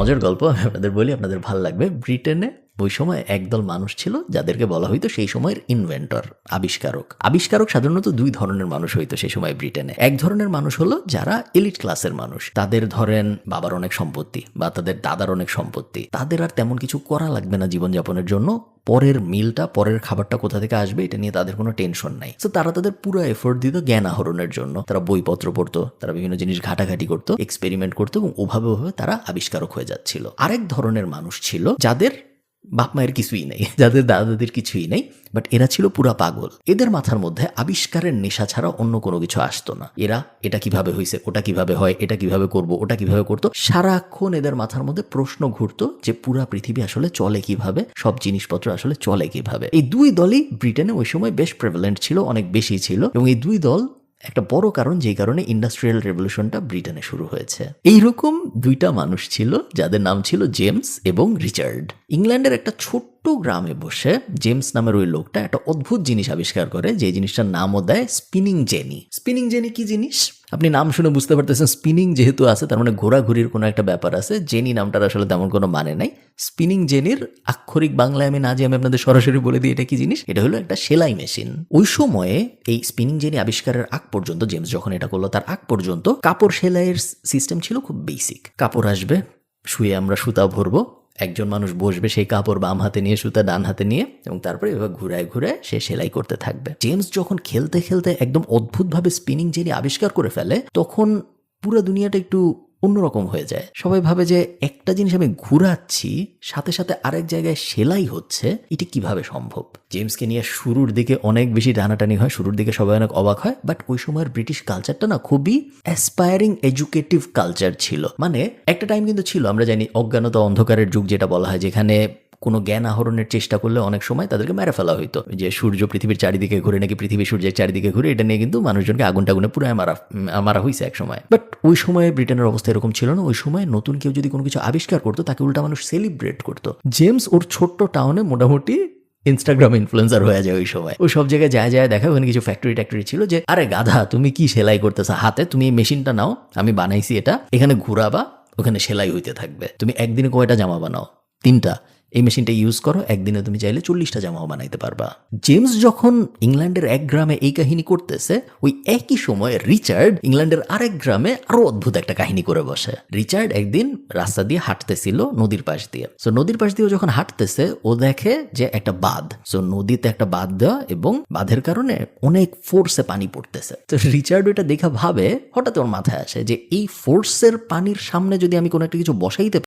মজার গল্প আমি আপনাদের বলি, আপনাদের ভালো লাগবে। ব্রিটেনে ওই সময় একদল মানুষ ছিল, যাদেরকে বলা হইতো সেই সময়ের ইনভেন্টর আবিষ্কারক। আবিষ্কারক সাধারণত দুই ধরনের মানুষ হইতো সেই সময় ব্রিটেনে। এক ধরনের মানুষ হলো যারা এলিট ক্লাসের মানুষ। তাদের ধরেন বাবার অনেক সম্পত্তি বা তাদের দাদার অনেক সম্পত্তি। তাদের আর তেমন কিছু করা লাগবে না জীবনযাপনের জন্য। পরের মিলটা, পরের খাবারটা কোথা থেকে আসবে, এটা নিয়ে তাদের কোনো টেনশন নাই। তো তারা তাদের পুরো এফোর্ট দিত জ্ঞান আহরণের জন্য। তারা বইপত্র পড়তো, তারা বিভিন্ন জিনিস ঘাটাঘাটি করতো এক্সপেরিমেন্ট করতো এবং ওভাবে ওভাবে তারা আবিষ্কারক হয়ে যাচ্ছিল। আরেক ধরনের মানুষ ছিল, যাদের বাপ মায়ের কিছুই নেই, যাদের দাদা দাদির কিছুই নেই বাট এরা ছিল পুরা পাগল। এদের মাথার মধ্যে আবিষ্কারের নেশা ছাড়া অন্য কোনো কিছু আসতো না। এরা, এটা কীভাবে হয়েছে ওটা কীভাবে হয়, এটা কীভাবে করব, ওটা কীভাবে করতো, সারাক্ষণ এদের মাথার মধ্যে প্রশ্ন ঘুরতো যে পুরা পৃথিবী আসলে চলে কীভাবে, সব জিনিসপত্র আসলে চলে কীভাবে। এই দুই দলই ব্রিটেনে ওই সময় বেশ প্রেভেলেন্ট ছিল, অনেক বেশি ছিল, এবং এই দুই দল একটা বড় কারণ যেই কারণে ইন্ডাস্ট্রিয়াল রেভলিউশনটা ব্রিটেনে শুরু হয়েছে। এইরকম দুইটা মানুষ ছিল, যাদের নাম ছিল জেমস এবং রিচার্ড। ইংল্যান্ডের একটা ছোট্ট গ্রামে বসে জেমস নামের ওই লোকটা একটা অদ্ভুত জিনিস আবিষ্কার করে, যে জিনিসটার নামও দেয় স্পিনিং জেনি। স্পিনিং জেনি কি জিনিস? আপনি নাম শুনে বুঝতে পারতেছেন স্পিনিং যেহেতু আছে, তার মানে ঘোরাঘুরির কোনো একটা ব্যাপার আছে। জেনি নামটার আসলে তেমন কোনো মানে নাই। স্পিনিং জেনির আক্ষরিক বাংলায় আমি না যে আমি আপনাদের সরাসরি বলে দিই এটা কি জিনিস? এটা হলো একটা সেলাই মেশিন। ওই সময়ে এই স্পিনিং জেনি আবিষ্কারের আগ পর্যন্ত, জেমস যখন এটা করল, তার আগ পর্যন্ত কাপড় সেলাইয়ের সিস্টেম ছিল খুব বেসিক কাপড় আসবে, শুয়ে আমরা সুতা ভরবো একজন মানুষ বসবে সেই কাপড় বাম হাতে নিয়ে, সুতা ডান হাতে নিয়ে এবং তারপরে এভাবে ঘুরায় ঘুরে সে সেলাই করতে থাকবে। জেমস যখন খেলতে খেলতে একদম অদ্ভুতভাবে স্পিনিং জেনি আবিষ্কার করে ফেলে, তখন পুরো দুনিয়াটা একটু অন্যরকম হয়ে যায়। সবাই ভাবে যে একটা জিনিস আমি ঘুরাচ্ছি, সাথে সাথে আরেক জায়গায় সেলাই হচ্ছে, এটি কীভাবে সম্ভব? জেমসকে নিয়ে শুরুর দিকে অনেক বেশি টানাটানি হয়, শুরুর দিকে সবাই অনেক অবাক হয় বাট ওই সময়ের ব্রিটিশ কালচারটা না খুবই অ্যাসপায়ারিং এডুকেটিভ কালচার ছিল। মানে একটা টাইম কিন্তু ছিল, আমরা জানি অজ্ঞানতা অন্ধকারের যুগ যেটা বলা হয়, যেখানে কোনো জ্ঞান আহরণের চেষ্টা করলে অনেক সময় তাদেরকে মেরে ফেলা হইতো। যে সূর্য পৃথিবীর চারিদিকে ঘুরে নাকি পৃথিবী সূর্যের চারিদিকে ঘুরে, এটা নিয়ে কিন্তু মানুষজনকে আগুন টাগুনে পুরো মারা মারা হয়েছে এক সময়। বাট ওই সময়ে ব্রিটেনের অবস্থা এরকম ছিল না। ওই সময় নতুন কেউ যদি কোনো কিছু আবিষ্কার করতো, তাকে উল্টা মানুষ সেলিব্রেট করতো। জেমস ওর ছোট্ট টাউনে মোটামুটি ইনস্টাগ্রাম ইনফ্লুয়েন্সার হয়ে যায় ওই সময়। ওই সব জায়গায় যায় যায়, দেখা ওখানে কিছু ফ্যাক্টরি ট্যাক্টরি ছিল যে, আরে গাধা, তুমি কি সেলাই করতেছো? হাতে তুমি এই মেশিনটা নাও, আমি বানাইছি এটা। এখানে ঘুরাবা, ওখানে সেলাই হইতে থাকবে। তুমি একদিনে কয়টা জামা বানাও? তিনটা। এই মেশিনটা ইউজ করো, একদিনে তুমি চাইলে চল্লিশটা জামাও বানাইতে পারবা। জেমস যখন ইংল্যান্ডের এক গ্রামে এই কাহিনী করতেছে, ওই একই সময় রিচার্ড ইংল্যান্ডের আরেক গ্রামে আরও অদ্ভুত একটা কাহিনী করে বসে। রিচার্ড একদিন রাস্তা দিয়ে হাঁটতেছিল নদীর পাশ দিয়ে। সো নদীর পাশ দিয়ে যখন হাঁটতেছে, ও দেখে যে একটা বাঁধ। সো নদীতে একটা বাঁধ দেওয়া এবং বাঁধের কারণে অনেক ফোর্সে পানি পড়তেছে। তো রিচার্ড ওইটা দেখা ভাবে, হঠাৎ ওর মাথায় আসে যে এই ফোর্সের পানির সামনে যদি আমি কোনো একটা কিছু বসাইতে